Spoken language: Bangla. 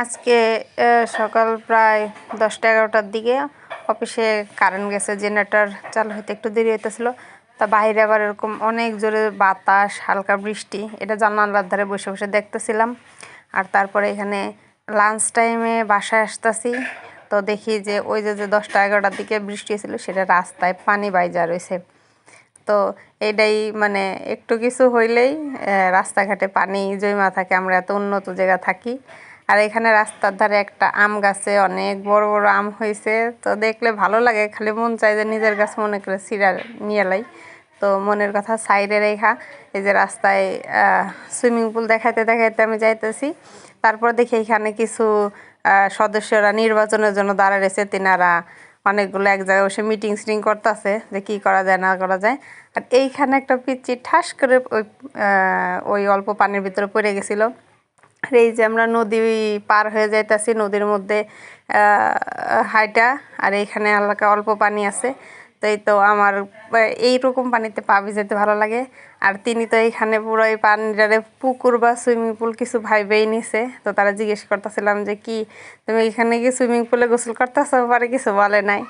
আজকে সকাল প্রায় দশটা এগারোটার দিকে অফিসে কারেন্ট গেছে জেনারেটর চালু হইতে একটু দেরি হইতেছিল। তা বাইরে আবার এরকম অনেক জোরে বাতাস, হালকা বৃষ্টি, এটা জানালার ধারে বসে বসে দেখতেছিলাম। আর তারপরে এখানে লাঞ্চ টাইমে বাসায় আসতেছি। তো দেখি যে ওই যে যে দশটা এগারোটার দিকে বৃষ্টি ছিল সেটা রাস্তায় পানি বাইজা রয়েছে তো এটাই মানে একটু কিছু হইলেই রাস্তাঘাটে পানি জমা থাকে, আমরা এত উন্নত জায়গা থাকি। আর এখানে রাস্তার ধারে একটা আম গাছে অনেক বড় বড় আম হয়েছে। তো দেখলে ভালো লাগে, খালি মন চাই যে নিজের গাছ মনে করে সিরা নিয়ে লাই। তো মনের কথা সাইডে রেখা, এই যে রাস্তায় সুইমিং পুল দেখাইতে দেখাইতে আমি যাইতেছি। তারপর দেখি এখানে কিছু সদস্যরা নির্বাচনের জন্য দাঁড়া রয়েছে। তিনারা অনেকগুলো এক জায়গায় বসে মিটিং সিটিং করতেছে যে কি করা যায়, না করা যায়। আর এইখানে একটা পিচ্ছি ঠাস করে ওই ওই অল্প পানির ভিতরে পড়ে গেছিল। আর এই যে আমরা নদী পার হয়ে যাইতাছি, নদীর মধ্যে হাইটা, আর এইখানে হালকা অল্প পানি আছে। তো এই তো আমার, এইরকম পানিতে পা ভিজাতে ভালো লাগে। আর তিনি তো এইখানে পুরো এই পানিটারে পুকুর বা সুইমিং পুল কিছু ভাইবেই নিছে। তো তারা জিজ্ঞেস করতেছিলাম যে কি, তুমি এখানে কি সুইমিং পুলে গোসল করতেছো? পরে কিছু বলে নাই।